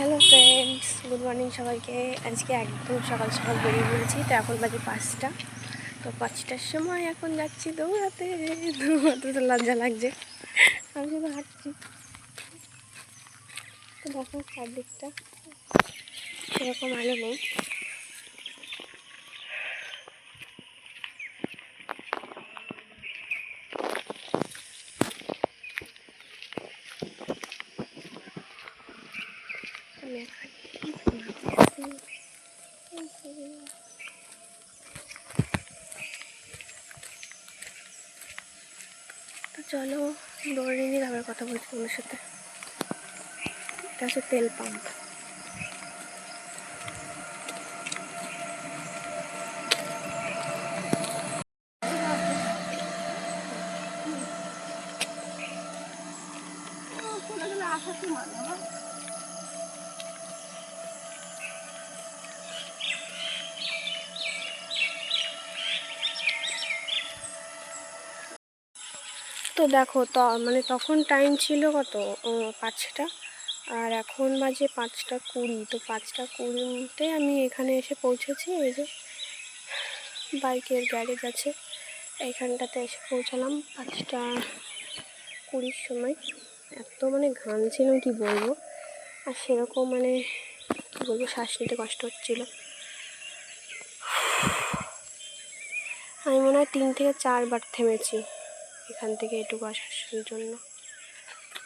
Hello friends, good morning সবাইকে। আজকে একদম সকাল সকাল বেরিয়ে পড়েছি, তো এখন বাজে পাঁচটা। তো পাঁচটার সময় এখন যাচ্ছি দৌড়াতে। দৌড়াতে তো লজ্জা লাগছে। আমি শুধু হাঁটছি। তো দেখো চারদিকটা সেরকম আলো নেই আমি এখন ঘুমাতেছি। তো চলো দৌড়ে নিয়ে আবার কথা বলছি তোমার সাথে। এটা হচ্ছে তেল পাম্প তো দেখো, তো মানে তখন টাইম ছিল কত? পাঁচটা। আর এখন বাজে পাঁচটা কুড়ি। তো পাঁচটা কুড়িতে আমি এখানে এসে পৌঁছেছি, এই যে বাইকের গ্যারেজ আছে। এইখানটাতে এসে পৌঁছালাম পাঁচটা কুড়ির সময়। এত মানে ঘাম ছিল, কি বলব? আর সেরকম মানে কী বলব, শ্বাস নিতে কষ্ট হচ্ছিল। আমি মনে হয় তিন থেকে চারবার থেমেছি। এখান থেকে এটুকু আসার জন্য।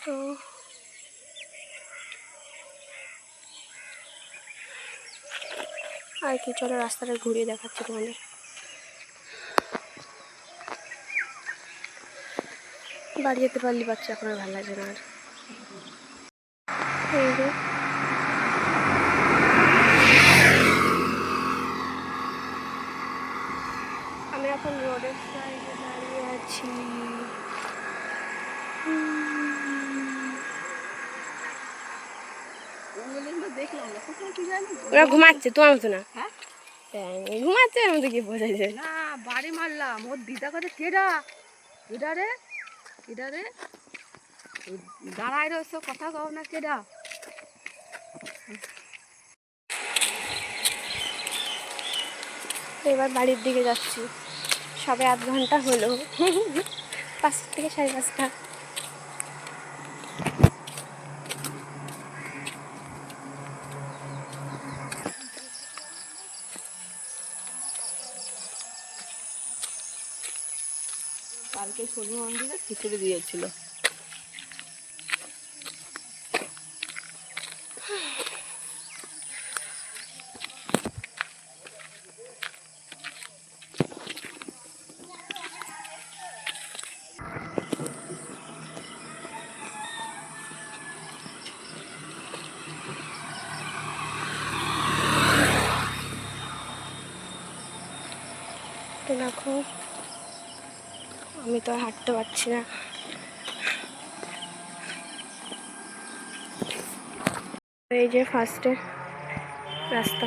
তো আর কি, চলো রাস্তাটা ঘুরিয়ে দেখাচ্ছি তোমাদের। বাড়ি যেতে পারলি বাচ্চা, এখন আর ভালো লাগছে না আর। আমি এখন রোডের সাইডে দাঁড়িয়ে আছি। ওরা ঘুমাচ্ছে তোমার মতো না। হ্যাঁ? হ্যাঁ, ঘুমাচ্ছে এর মধ্যে কি বোঝা যায়? না বাড়ি মারলাম। ওর দিদা কাছে কেডা? কেডা রে? কেডা রে? দাঁড়ায় রয়েছে কথা কও না কেডা? এবার বাড়ির দিকে যাচ্ছি। সবে আধ ঘণ্টা হলো। পাঁচটা থেকে সাড়ে পাঁচটা। কালকে শনি মন্দিরে খিচুড়ি দিয়েছিল। দেখো আমি তো আর হাঁটতে পারছি না। এই যে ফার্স্টে রাস্তা।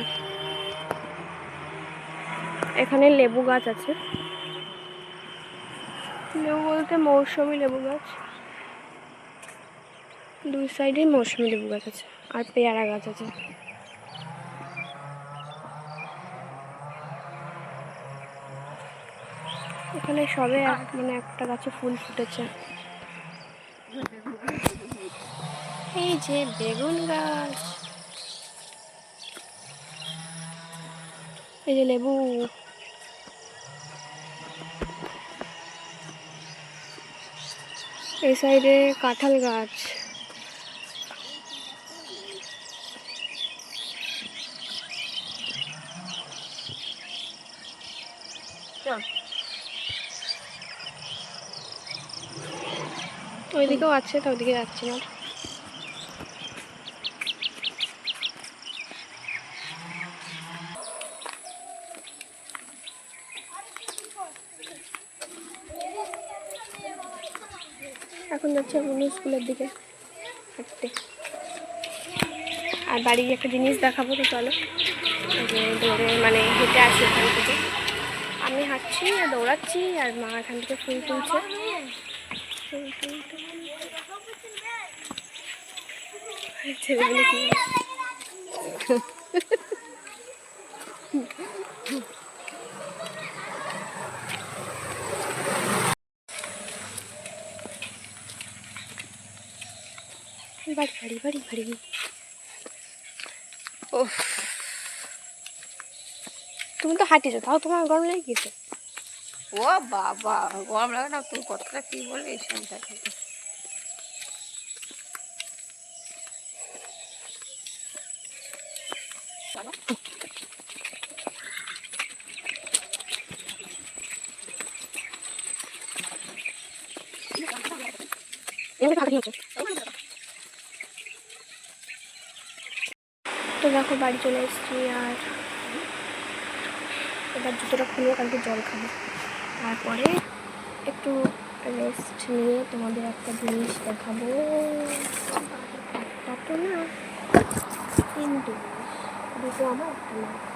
এখানে লেবু গাছ আছে। লেবু বলতে মৌসুমি লেবু গাছ। দুই সাইডে মৌসুমি লেবু গাছ আছে, আর পেয়ারা গাছ আছে। এখানে সবে মানে একটা গাছে ফুল ফুটেছে। এই যে বেগুন গাছ। এই যে লেবু। এই সাইডে কাঁঠাল গাছ। ওইদিকেও আছে তো ওইদিকে যাচ্ছি না। এখন যাচ্ছে অন্য স্কুলের দিকে হাঁটতে। আর বাড়ি একটা জিনিস দেখাবো তো চলো। যে দৌড়ে মানে হেঁটে আসি ওখান থেকে। আমি হাঁটছি আর দৌড়াচ্ছি, আর মা এখান থেকে ফুল তুলছে। ফুল তুলতে ছেলেগুলো বাড়ি বাড়ি বাড়ি। ও তুমি তো হাঁটিছো, তাও তোমার গরম লেগে গেছে। ও বাবা, গরম লাগে না তুই কতটা কি বলে এই সন্ধ্যা তো দেখো, বাড়ি চলে এসেছি আর এবার জুতোটা খুলে কালকে জল খাব। তারপরে একটু রেস্ট নিয়ে তোমাদের একটা জিনিস দেখাবো। একটা তো না কিন্তু দুটো আমার, একটা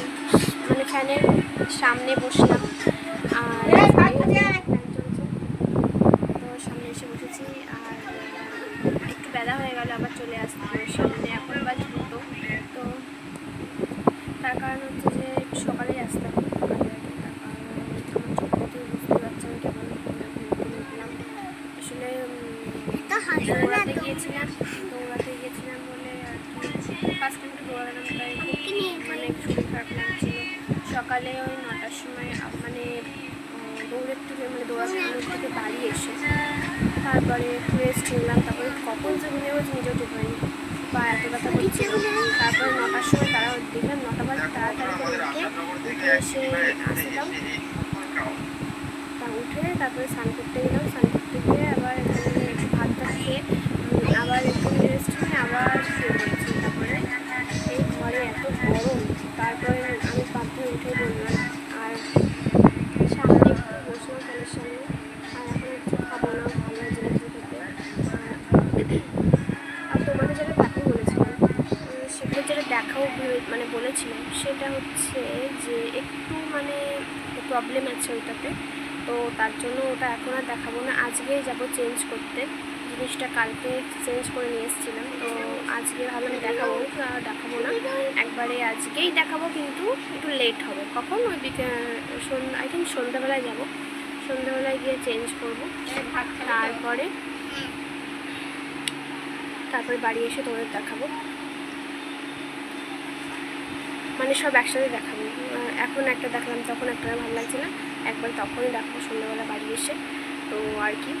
মানে ফ্যানের সামনে বসলাম। আর তো সামনে এসে বসেছি আর একটু বেলা হয়ে গেল আবার চলে আসতে সামনে। এখন বাজে দুটো। তো তার কারণ হচ্ছে যে একটু সকালেই আসতে হবে সকালে আগে। তার কারণ আমার চোখ দেখেই বুঝতে পারছি কেমন ঘুমিয়েছিলাম আসলে উম, দৌড়াতে গিয়েছিলাম দৌড়াতে গিয়েছিলাম বলে আর পাঁচ কিলোমিটার দৌড়ালাম তাই মানে শরীর খারাপ লাগছিল। সকালে ওই নটার সময় মানে দৌড়ের থেকে মানে দৌড়ানোর থেকে বাড়ি এসে তারপরে রেস্ট নিলাম, তারপরে কখন যে ঘুমিয়ে গেছে নিজেও ঠিক হয়নি। বা এত ব্যথা করছে তারপরে নটার সময় তারা দেখলাম নটা বাজে, তাড়াতাড়ি করে উঠে এসে আসলাম। তা উঠে তারপরে স্নান করতে গেলাম, স্নান করতে গিয়ে আবার এখানে একটু ভাত খেয়ে আবার একটু রেস্ট নিয়ে আবার আজকেই যাব চেঞ্জ করতে। জিনিসটা কালকে চেঞ্জ করে নিয়ে এসেছিলাম। তো আজকে ভাবলাম দেখাবো দেখাবো না। একবারে আজকেই দেখাবো কিন্তু একটু লেট হবে। কখন? ওই দিকে আই থিঙ্ক সন্ধ্যাবেলায় যাব। সন্ধ্যাবেলায় গিয়ে চেঞ্জ করব। তারপরে তারপরে বাড়ি এসে তোমাদের দেখাবো। মানে সব একসাথে দেখাবো। এখন একটা দেখালাম, তখন একটা ভালো লাগছে না। একবার তখনই দেখাবো সন্ধ্যাবেলা বাড়ি এসে। তো আর কি।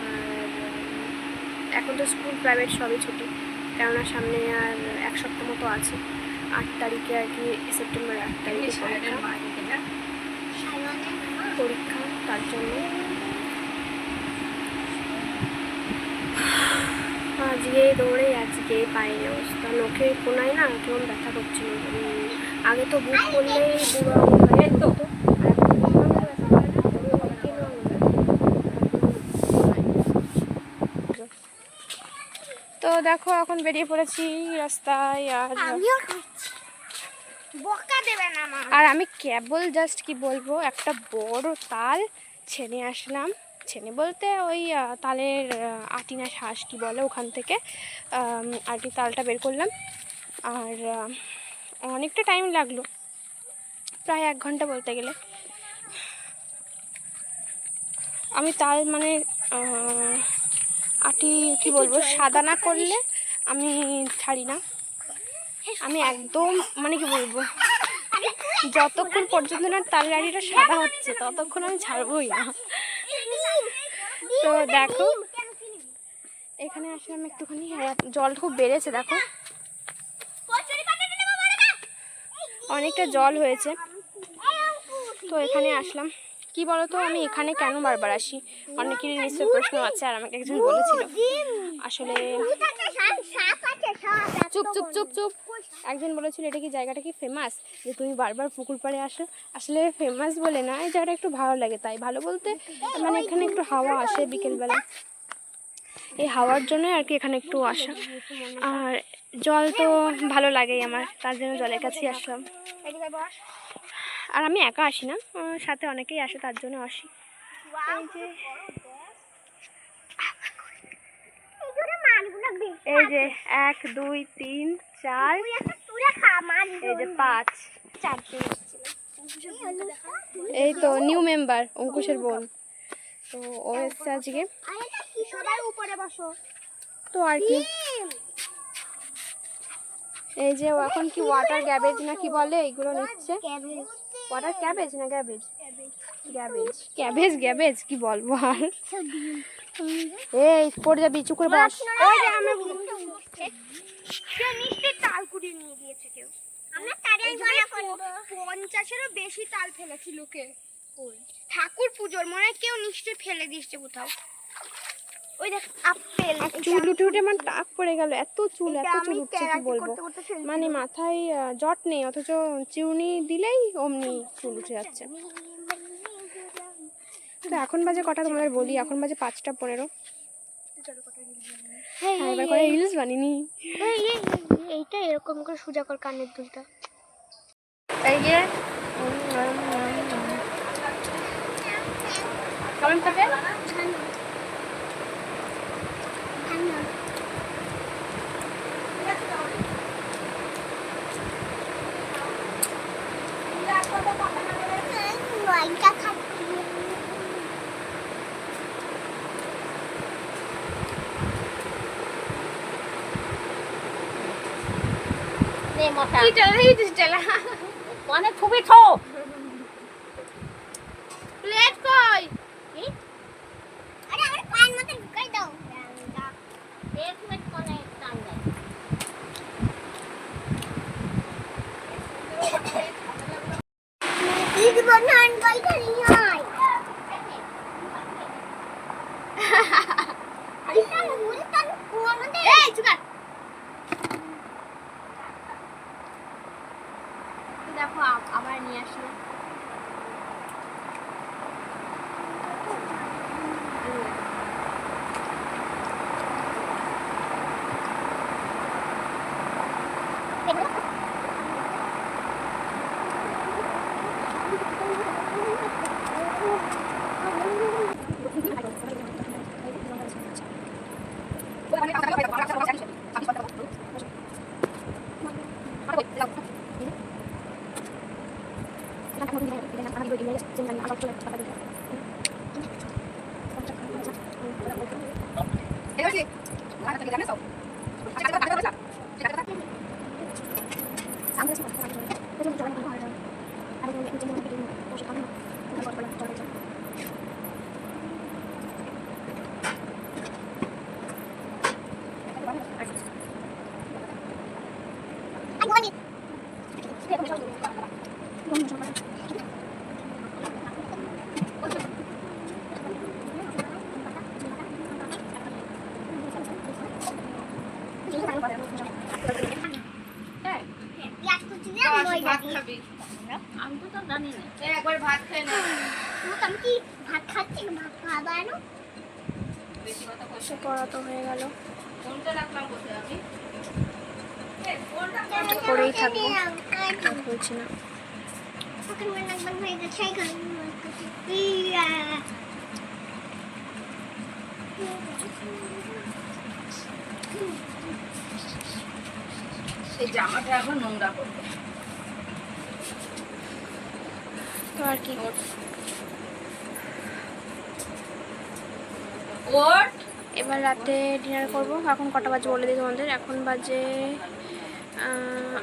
আর এখন তো স্কুল প্রাইভেট সবই ছুটি। কেননা সামনে আর এক সপ্তাহ মতো আছে। আট তারিখে আর কি সেপ্টেম্বর আট তারিখে পরীক্ষা। তার জন্য। আজকে দৌড়ে আজকে পায়ের অবস্থা। নখে কোনায় না কেমন ব্যথা করছিল। আগে তো বুক বুড়ো হয়ে যেত আর এখন বুড়ো আঙুলে ব্যথা করে না, বুড়ো আঙুলে ব্যথা। তো দেখো এখন বেরিয়ে পড়েছি রাস্তায় আর বকা দেবে না আর আমি কেবল জাস্ট কি বলব একটা বড় তাল ছেনে আসলাম। ছেনে বলতে ওই তালের আহ, আটি না শ্বাস কি বলে ওখান থেকে আটি তালটা বের করলাম। আর অনেকটা টাইম লাগল প্রায় এক ঘণ্টা বলতে গেলে। আমি তাল মানে আটি কি বলব সাদা না করলে আমি ছাড়ি না। আমি একদম মানে কি বলব যতক্ষণ পর্যন্ত না তার গাড়িটা সাদা হচ্ছে ততক্ষণ আমি ছাড়বই না। তো দেখো এখানে আসলাম একটুখানি হ্যাঁ, জল খুব বেড়েছে দেখো। অনেকটা জল হয়েছে। তো এখানে আসলাম। কি বলতো, আমি এখানে কেন বারবার আসি? অনেকেরই নিশ্চয় প্রশ্ন আছে, আর আমাকে একজন বলেছিল। আসলে চুপ চুপ চুপ চুপ। একজন বলেছিল, এটা কি জায়গাটা কি ফেমাস যে তুমি বারবার পুকুর পাড়ে আসো? আসলে ফেমাস বলে না, এই জায়গাটা একটু ভালো লাগে, তাই ভালো বলতে মানে এখানে একটু হাওয়া আসে বিকেলবেলা। এই হাওয়ার জন্য আর কি এখানে একটু আসা। আর জল তো ভালো লাগেই আমার, তার জন্য জলের কাছেই আসলাম। আর আমি একা আসি না। সাথে অনেকেই আসে, তার জন্য আসি। এই যে এক, দুই, তিন, চার, এই যে পাঁচ। এই তো নিউ মেম্বার অঙ্কুশের বোন। তো ও এসছে আজকে। তো আর কি। এই যে ও এখন কি ওয়াটার গ্যাবেজ না কি বলে, এইগুলো নিচ্ছে। ওয়াটার ক্যাবেজ না গ্যাবেজ গ্যাবেজ ক্যাবেজ গ্যাবেজ কি বলব আর? এই পড়ে যাবি চুপ করে বস। ওই যে আমরা কেউ নিশ্চয়ই তাল কুড়িয়ে নিয়ে গিয়েছে কেউ। আমরা মনে করব পঞ্চাশেরও বেশি তাল ফেলেছি লোকে। ঠাকুর পুজোর মনে হয় কেউ নিশ্চয়ই ফেলে দিয়েছে কোথাও। ওই দেখ আপেল চুল উঠে উঠে আমার টাক পড়ে গেল এত চুল এত চুল উঠছে কি বলব? মানে মাথায় জট নেই অথচ চিউনি দিলেই অমনি চুল উঠে যাচ্ছে। তো এখন বাজে কটা তোমাদের বলি? এখন বাজে পাঁচটা পনেরো। হ্যাঁ এবার করে রিলস বানিনি। এইটা এরকম করে সোজা কর কানের দুলটা। এই যে খাচ্ছি মানে খুবই প্লেট 三个气孔在哪个手里在这里很重人他就是你监控他给你都是他那个他说他要找的人 না ময়দা আমি তো জানি না একবার ভাত না আমি কি ভাত খাচ্ছি ভাত কথা সে পড়া তো হয়ে গেল করেই থাকব বলছি না Bukan menang সেই জামাটা এখন নোংরা করবে। তো আর কি ওট। এবার রাতে ডিনার করব। এখন কটা বাজে বলে দিই তোমাদের? এখন বাজে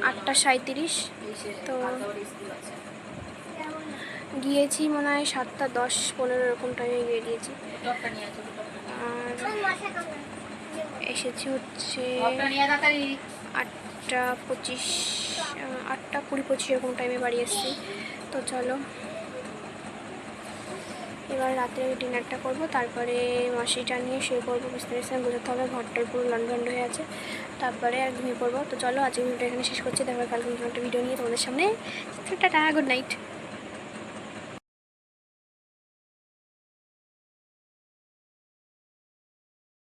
আটটা সাঁত্রিশ তো গিয়েছি মনে হয় সাতটা দশ পনেরো এরকম টাইমে গিয়ে আসো। আর? এসেছি হচ্ছে আটটা পঁচিশ আটটা কুড়ি পঁচিশ এরকম টাইমে বাড়ি এসেছি। তো চলো। এবার রাতে ডিনারটা করব তারপরে মাসিটা নিয়ে শুয়ে পড়ব বুঝতে পারছি বোঝাতে হবে ঘরটার পুরো লন্ডন্ড হয়ে আছে। তারপরে আর ঘুমিয়ে পড়ব। তো চলো আজকে ভিডিওটা এখানে শেষ করছি তারপর কালকে একটা ভিডিও নিয়ে তোমাদের সামনে। Tata good night